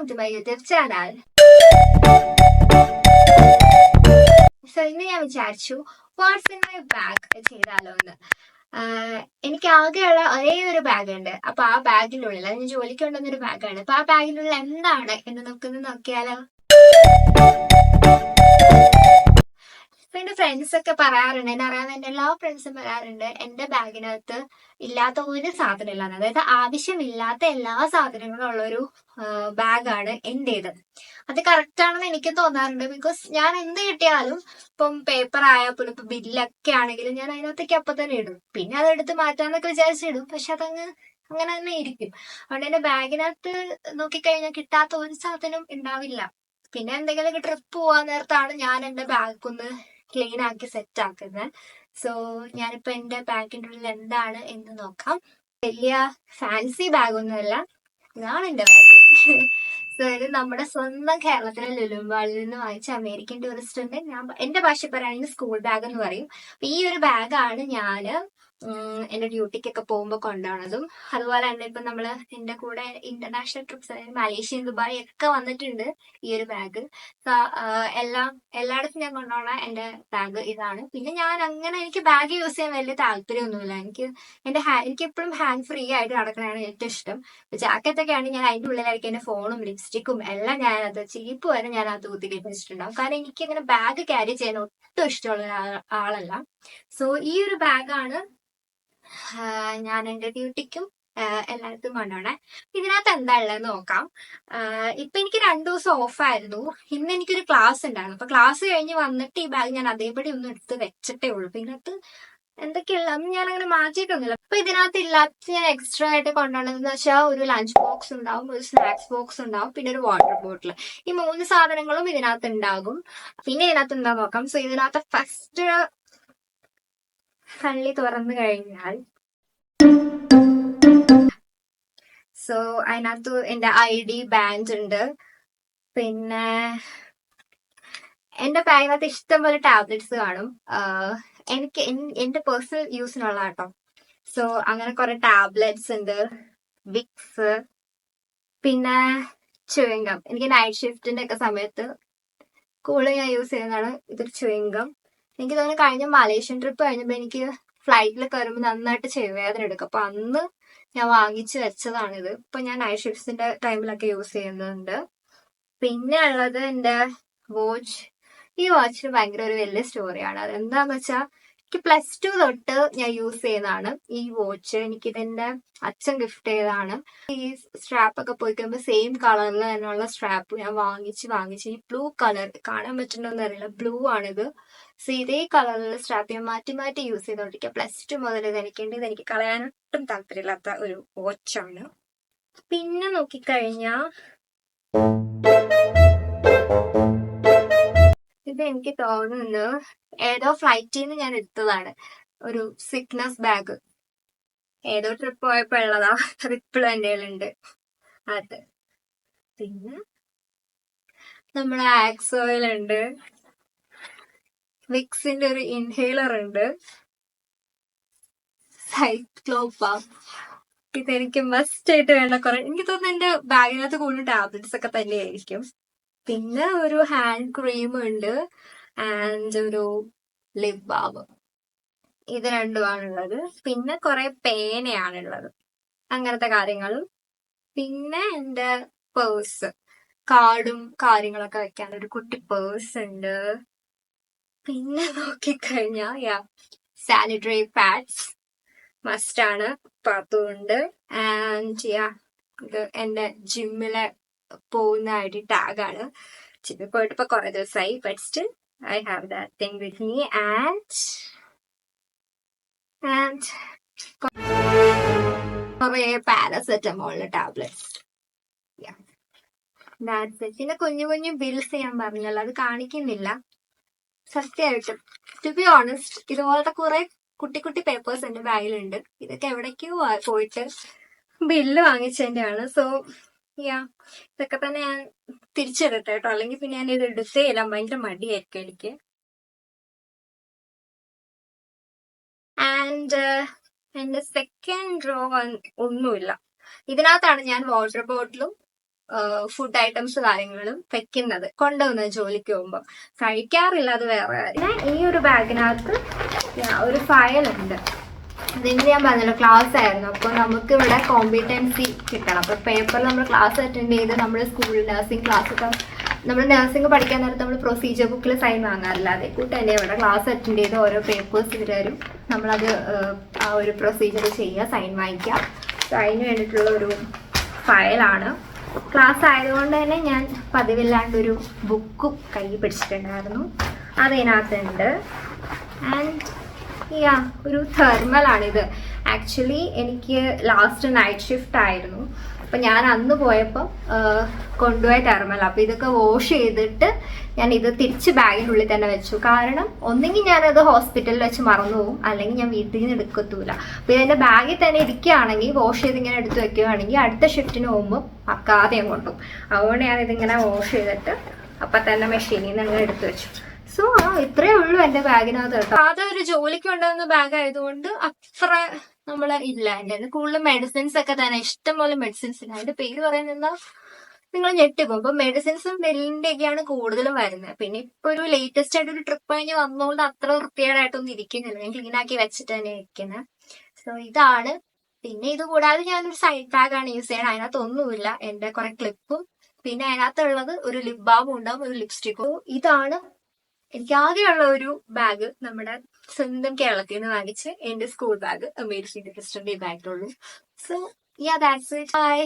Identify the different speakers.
Speaker 1: Welcome to my YouTube channel so ഇന്ന് ഞാൻ വിചാരിച്ചു വാട്സ് ഇൻ മൈ ബാഗ് ചെയ്താലോ എന്ന് എനിക്ക് ആകെയുള്ള ഒരേ ഒരു ബാഗ് ഉണ്ട്. അപ്പൊ ആ ബാഗിനുള്ളിൽ ഞാൻ ജോലിക്ക് കൊണ്ടുവന്ന ഒരു ബാഗാണ് അപ്പൊ ആ ബാഗിനുള്ളിൽ എന്താണ് എന്ന് നമുക്കൊന്ന് നോക്കിയാലോ? എന്റെ ഫ്രണ്ട്സ് ഒക്കെ പറയാറുണ്ട് എന്നെ അറിയാവുന്ന എന്റെ എല്ലാ ഫ്രണ്ട്സും പറയാറുണ്ട് എന്റെ ബാഗിനകത്ത് ഇല്ലാത്ത ഒരു സാധനം ഇല്ലാന്ന് അതായത് ആവശ്യമില്ലാത്ത എല്ലാ സാധനങ്ങളും ഉള്ള ഒരു ബാഗാണ് എന്റേത്. അത് കറക്റ്റ് ആണെന്ന് എനിക്ക് തോന്നാറുണ്ട് ബിക്കോസ് ഞാൻ എന്ത് കിട്ടിയാലും ഇപ്പം പേപ്പർ ആയപ്പോഴും ഇപ്പൊ ബില്ലൊക്കെ ആണെങ്കിലും ഞാൻ അതിനകത്തേക്ക് അപ്പൊ തന്നെ ഇടും. പിന്നെ അത് എടുത്ത് മാറ്റാന്നൊക്കെ വിചാരിച്ചിടും പക്ഷെ അതങ്ങ് അങ്ങനെ തന്നെ ഇരിക്കും. അതുകൊണ്ട് എന്റെ ബാഗിനകത്ത് നോക്കിക്കഴിഞ്ഞാൽ കിട്ടാത്ത ഒരു സാധനം ഉണ്ടാവില്ല. പിന്നെ എന്തെങ്കിലും ട്രിപ്പ് പോവാൻ നേരത്താണ് ഞാൻ എന്റെ ബാഗ് ഒന്ന് ക്ലീൻ ആക്കി സെറ്റ് ആക്കുന്നത് സോ ഞാനിപ്പോ എന്റെ ബാഗിന്റെ ഉള്ളിൽ എന്താണ് എന്ന് നോക്കാം. വലിയ ഫാൻസി ബാഗ് ഒന്നുമല്ല ഇതാണ് എന്റെ ബാഗ്. സോ ഇത് നമ്മുടെ സ്വന്തം കേരളത്തിലെ ലുലുമ്പാളിൽ നിന്ന് വാങ്ങിച്ച അമേരിക്കൻ ടൂറിസ്റ്റ് ഉണ്ട് ഞാൻ എന്റെ ഭാഷ പറയുകയാണെങ്കിൽ സ്കൂൾ ബാഗ് എന്ന് പറയും. ഈ ഒരു ബാഗാണ് ഉം, എന്റെ ഡ്യൂട്ടിക്കൊക്കെ പോകുമ്പോൾ കൊണ്ടുപോകുന്നതും അതുപോലെ തന്നെ ഇപ്പൊ നമ്മൾ എന്റെ കൂടെ ഇന്റർനാഷണൽ ട്രിപ്സ് അതായത് മലേഷ്യ ദുബായ് ഒക്കെ വന്നിട്ടുണ്ട് ഈ ഒരു ബാഗ് എല്ലാം എല്ലായിടത്തും ഞാൻ കൊണ്ടുപോകണ എന്റെ ബാഗ് ഇതാണ്. പിന്നെ ഞാൻ അങ്ങനെ എനിക്ക് ബാഗ് യൂസ് ചെയ്യാൻ വലിയ താല്പര്യമൊന്നുമില്ല. എനിക്ക് എന്റെ എനിക്ക് എപ്പോഴും ഹാൻഡ് ഫ്രീ ആയിട്ട് നടക്കണതാണ് ഏറ്റവും ഇഷ്ടം. ജാക്കറ്റ് ഒക്കെ ആണെങ്കിൽ ഞാൻ അതിന്റെ ഉള്ളിലായിരിക്കും എന്റെ ഫോണും ലിപ്സ്റ്റിക്കും എല്ലാം ഞാൻ അത് ചീപ്പ് വരെ ഞാൻ അത് കുത്തി വെച്ചിട്ടുണ്ടാവും കാരണം എനിക്ക് അങ്ങനെ ബാഗ് ക്യാരി ചെയ്യാൻ ഒട്ടും ഇഷ്ടമുള്ള ആളല്ല. സോ ഈ ഒരു ബാഗാണ് ഞാൻ എന്റെ ഡ്യൂട്ടിക്കും എല്ലായിടത്തും കൊണ്ടുപോണേ. ഇതിനകത്ത് എന്താ ഉള്ളത് നോക്കാം. ഇപ്പൊ എനിക്ക് രണ്ടു ദിവസം ഓഫ് ആയിരുന്നു. ഇന്ന് എനിക്കൊരു ക്ലാസ് ഉണ്ടായിരുന്നു. അപ്പൊ ക്ലാസ് കഴിഞ്ഞ് വന്നിട്ട് ഈ ബാഗ് ഞാൻ അതേപടി ഒന്നും എടുത്ത് വെച്ചിട്ടേ ഉള്ളൂ. അപ്പൊ ഇതിനകത്ത് എന്തൊക്കെയുള്ള ഞാൻ അങ്ങനെ മാറ്റിയിട്ടൊന്നുമില്ല അപ്പൊ ഇതിനകത്ത് ഇല്ലാത്ത ഞാൻ എക്സ്ട്രാ ആയിട്ട് കൊണ്ടുപോകണമെന്ന് വെച്ചാൽ ഒരു ലഞ്ച് ബോക്സ് ഉണ്ടാവും ഒരു സ്നാക്സ് ബോക്സ് ഉണ്ടാവും പിന്നെ ഒരു വാട്ടർ ബോട്ടിൽ ഈ മൂന്ന് സാധനങ്ങളും ഇതിനകത്ത് ഉണ്ടാകും. പിന്നെ ഇതിനകത്ത് എന്താ നോക്കാം? സോ ഇതിനകത്ത് ഫസ്റ്റ് കള്ളി തുറന്നു കഴിഞ്ഞാൽ സോ അതിനകത്ത് എന്റെ ഐ ഡി ബാൻഡ് ഉണ്ട്. പിന്നെ എന്റെ ബാഗിനകത്ത് ഇഷ്ടംപോലെ ടാബ്ലറ്റ്സ് കാണും. എനിക്ക് എന്റെ പേഴ്സണൽ യൂസിനുള്ള കേട്ടോ. സോ അങ്ങനെ കുറെ ടാബ്ലറ്റ്സ് ഉണ്ട്. വിക്സ് പിന്നെ ചുവിങ്കം എനിക്ക് നൈറ്റ് ഷിഫ്റ്റിന്റെ ഒക്കെ സമയത്ത് കൂടുതൽ ഞാൻ യൂസ് ചെയ്യുന്നതാണ് ഇതൊരു ചുവിങ്കം എനിക്ക് തോന്നുന്നു കഴിഞ്ഞ മലേഷ്യൻ ട്രിപ്പ് കഴിഞ്ഞപ്പോ എനിക്ക് ഫ്ലൈറ്റിൽ കയറുമ്പോൾ നന്നായിട്ട് ചെവിവേദന എടുക്കും. അപ്പൊ അന്ന് ഞാൻ വാങ്ങിച്ചു വെച്ചതാണിത്. ഇപ്പൊ ഞാൻ നൈറ്റ് ഷിഫ്റ്റ്സിന്റെ ടൈമിലൊക്കെ യൂസ് ചെയ്യുന്നുണ്ട്. പിന്നെ ഉള്ളത് എന്റെ വാച്ച് ഈ വാച്ചിന് ഭയങ്കര ഒരു വലിയ സ്റ്റോറിയാണ് അത് എന്താന്ന് വെച്ചാൽ എനിക്ക് പ്ലസ് ടു തൊട്ട് ഞാൻ യൂസ് ചെയ്യുന്നതാണ് ഈ വാച്ച് എനിക്ക് ഇതിന്റെ അച്ഛൻ ഗിഫ്റ്റ് ചെയ്തതാണ്. ഈ സ്ട്രാപ്പ് ഒക്കെ പോയി കഴിയുമ്പോൾ സെയിം കളറിൽ തന്നെയുള്ള സ്ട്രാപ്പ് ഞാൻ വാങ്ങിച്ച് വാങ്ങിച്ച് ഈ ബ്ലൂ കളർ കാണാൻ പറ്റുന്നുണ്ടോന്ന് അറിയില്ല. ബ്ലൂ ആണിത്. സോ ഇതേ കളറിലുള്ള സ്ട്രാപ്പ് ഞാൻ മാറ്റി മാറ്റി യൂസ് ചെയ്തോണ്ടിരിക്കുക പ്ലസ് ടു മുതൽ എനിക്ക് ഇത് എനിക്ക് കളയാനൊട്ടും താല്പര്യമില്ലാത്ത ഒരു വാച്ചാണ് പിന്നെ നോക്കിക്കഴിഞ്ഞാ ഇത് എനിക്ക് തോന്നുന്നു ഏതോ ഫ്ലൈറ്റിൽ നിന്ന് ഞാൻ എടുത്തതാണ്. ഒരു സിക്നസ് ബാഗ് ഏതോ ട്രിപ്പ് പോയപ്പോ ഉള്ളതാ. അത് ഇപ്പോഴും എന്റെ ഉണ്ട് അത്. പിന്നെ നമ്മളെ ആക്സ് ഓയിൽ ഉണ്ട്. വിക്സിന്റെ ഒരു ഇൻഹേലർ ഉണ്ട്. സൈക്ലോപ്പ ഇതെനിക്ക് മസ്റ്റ് ആയിട്ട് വേണ്ട കുറെ എനിക്ക് തോന്നുന്നു എന്റെ ബാഗിനകത്ത് കൂടുതൽ ടാബ്ലറ്റ്സ് ഒക്കെ തന്നെയായിരിക്കും. പിന്നെ ഒരു ഹാൻഡ് ക്രീം ഉണ്ട് ആൻഡ് ഒരു ലിപ് ബാം ഇത് രണ്ടുമാണുള്ളത്. പിന്നെ കുറെ പേനയാണുള്ളത്. അങ്ങനത്തെ കാര്യങ്ങളും പിന്നെ എന്റെ പേഴ്സ് കാർഡും കാര്യങ്ങളൊക്കെ വെക്കാൻ ഒരു കുട്ടി പേഴ്സ് ഉണ്ട്. പിന്നെ നോക്കിക്കഴിഞ്ഞാ യാ സാനിറ്ററി പാഡ്സ് മസ്റ്റാണ് അതുകൊണ്ട് ആൻഡ് യാ ഇത് എന്റെ ജിമ്മിലെ പോകുന്ന ഒരു ടാഗാണ് ജിമ്മിൽ പോയിട്ട് ഇപ്പൊ കുറെ ദിവസമായി but still I have that thing with me and and കുറെ പാരസെറ്റമോളിന് ടാബ്ലറ്റ്സ് പിന്നെ കുഞ്ഞു കുഞ്ഞു ബിൽസ് ഞാൻ പറഞ്ഞല്ലോ അത് കാണിക്കുന്നില്ല. സത്യമായിട്ടും. ടു ബി ഓണസ്റ്റ് ഇതുപോലത്തെ കുറെ കുട്ടി കുട്ടി പേപ്പേഴ്സ് എന്റെ ബാഗിലുണ്ട്. ഇതൊക്കെ എവിടേക്കോ ആ- പോയിട്ട് ബില്ല് വാങ്ങിച്ചതിന്റെയാണ് സോ യാ ഇതൊക്കെ തന്നെ ഞാൻ തിരിച്ചിടട്ടെ കേട്ടോ. അല്ലെങ്കിൽ പിന്നെ ഞാൻ ഇത് എടുത്ത് ചെയ്യാം ഭയങ്കര മടിയായിരിക്കും എനിക്ക്. ആൻഡ് എന്റെ സെക്കൻഡ് ഡ്രോ ഒന്നുമില്ല. ഇതിനകത്താണ് ഞാൻ വാട്ടർ ബോട്ടിലും ഫുഡ് ഐറ്റംസ് കാര്യങ്ങളും വെക്കുന്നത്. കൊണ്ടുവന്നത് ജോലിക്ക് പോകുമ്പോൾ കഴിക്കാറില്ല അത് വേറെ കാര്യം. ഈ ഒരു ബാഗിനകത്ത് ഒരു ഫയൽ ഇതിന് ഞാൻ പറഞ്ഞല്ലോ ക്ലാസ് ആയിരുന്നു. അപ്പോൾ നമുക്ക് ഇവിടെ കോമ്പിറ്റൻസി കിട്ടണം. അപ്പോൾ പേപ്പറിൽ നമ്മൾ ക്ലാസ് അറ്റൻഡ് ചെയ്ത് നമ്മൾ സ്കൂളിൽ നഴ്സിംഗ് ക്ലാസ് ഒക്കെ നമ്മൾ നഴ്സിംഗ് പഠിക്കാൻ നേരത്ത് നമ്മൾ പ്രൊസീജിയർ ബുക്കിൽ സൈൻ വാങ്ങാറില്ല. അതേ കൂട്ട് തന്നെ ഇവിടെ ക്ലാസ് അറ്റൻഡ് ചെയ്ത് ഓരോ പേപ്പേഴ്സ് ഇവർ തരും നമ്മളത് ആ ഒരു പ്രൊസീജിയർ ചെയ്യുക സൈൻ വാങ്ങിക്കുക So, അതിന് വേണ്ടിയിട്ടുള്ള ഒരു ഫയലാണ് ക്ലാസ് ആയതുകൊണ്ട് തന്നെ ഞാൻ പതിവില്ലാണ്ടൊരു ബുക്കും കൈ പിടിച്ചിട്ടുണ്ടായിരുന്നു. അതിനകത്തുണ്ട് ആൻഡ് യാ ഒരു ഇത് ആക്ച്വലി എനിക്ക് ലാസ്റ്റ് നൈറ്റ് ഷിഫ്റ്റ് ആയിരുന്നു. അപ്പം ഞാൻ അന്ന് പോയപ്പോൾ കൊണ്ടുപോയ തെർമൽ അപ്പോൾ ഇതൊക്കെ വാഷ് ചെയ്തിട്ട് ഞാൻ ഇത് തിരിച്ച് ബാഗിനുള്ളിൽ തന്നെ വെച്ചു. കാരണം ഒന്നെങ്കിൽ ഞാനത് ഹോസ്പിറ്റലിൽ വെച്ച് മറന്നു പോകും അല്ലെങ്കിൽ ഞാൻ വീട്ടിൽ നിന്ന് എടുക്കത്തൂല. അപ്പോൾ ഇതെന്റെ ബാഗിൽ തന്നെ ഇരിക്കുകയാണെങ്കിൽ വാഷ് ചെയ്ത് ഇങ്ങനെ എടുത്ത് വെക്കുകയാണെങ്കിൽ അടുത്ത ഷിഫ്റ്റിന് പോകുമ്പോൾ കൊണ്ടും കൊണ്ടുപോകും. അതുകൊണ്ട് ഞാൻ ഇതിങ്ങനെ വാഷ് ചെയ്തിട്ട് അപ്പം തന്നെ മെഷീനിൽ നിന്ന് അങ്ങനെ എടുത്ത് വെച്ചു. സോ ഇത്രേ ഉള്ളൂ എന്റെ ബാഗിനകത്ത് കേട്ടോ. ഒരു ജോലിക്ക് ഉണ്ടാകുന്ന ബാഗ് ആയതുകൊണ്ട് അത്ര നമ്മൾ ഇല്ല. എന്റെ കൂടുതൽ മെഡിസിൻസ് ഒക്കെ തന്നെ. ഇഷ്ടംപോലെ മെഡിസിൻസ് ഇല്ല. അതിന്റെ പേര് പറയുന്നത് നിങ്ങൾ ഞെട്ടിപ്പോ അപ്പൊ മെഡിസിൻസും വെല്ലിന്റെ ഒക്കെയാണ് കൂടുതലും വരുന്നത്. പിന്നെ ഇപ്പൊ ഒരു ലേറ്റസ്റ്റ് ആയിട്ട് ഒരു ട്രിപ്പ് കഴിഞ്ഞ് വന്നതുകൊണ്ട് അത്ര വൃത്തികേടായിട്ടൊന്നും ഇരിക്കുന്നില്ല. ഞാൻ ക്ലീൻ ആക്കി വെച്ചിട്ട് തന്നെ ഇരിക്കുന്നത് സോ ഇതാണ്. പിന്നെ ഇത് കൂടാതെ ഞാനൊരു സൈഡ് ബാഗ് ആണ് യൂസ് ചെയ്യണത് അതിനകത്ത് ഒന്നുമില്ല. എന്റെ കുറെ ക്ലിപ്പും പിന്നെ അതിനകത്തുള്ളത് ഒരു ലിപ് ബാമും ഉണ്ടാവും. ഒരു ലിപ്സ്റ്റിക്കും ഇതാണ് എനിക്ക് ആകെയുള്ള ഒരു ബാഗ് നമ്മുടെ സ്വന്തം കേരളത്തിൽ നിന്ന് വാങ്ങിച്ച് എന്റെ സ്കൂൾ ബാഗ് അമേരിക്കൻ ക്രിസ്റ്റന്റെ ബാഗിലുള്ളൂ so yeah that's it bye